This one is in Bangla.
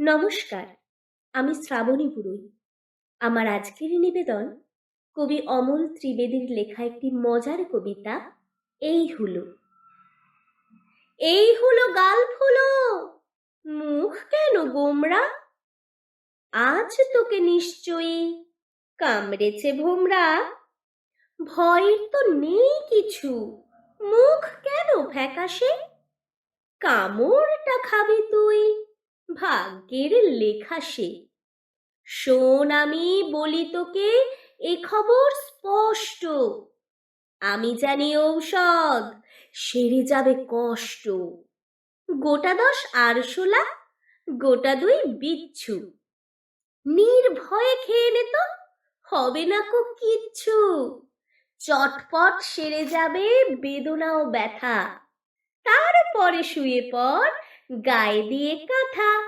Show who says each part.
Speaker 1: নমস্কার, আমি শ্রাবণী বুড়ই আমার আজকের নিবেদন কবি অমল ত্রিবেদীর লেখা একটি মজার কবিতা, এই হলো। এই হলো গাল ফুলো মুখ কেন গোমরা? আজ তোকে নিশ্চয়ই কামড়েছে ভোমরা। ভয়ের তো নেই কিছু, মুখ কেন ফ্যাকাশে? কামড়টা খাবি ভাগ্যের লেখা সে। শোন আমি বলি তোকে, এ খবর স্পষ্ট। আমি জানি ঔষধ, সেরে যাবে কষ্ট। গোটা দশ আরশোলা গোটা দুই বিচ্ছু। নির্ভয়ে খেয়ে নে তো, হবে না কো কিচ্ছু। চটপট সেরে যাবে বেদনা ও ব্যথা। তারপরে শুয়ে পড়, গায়ে দিয়ে কাঁথা।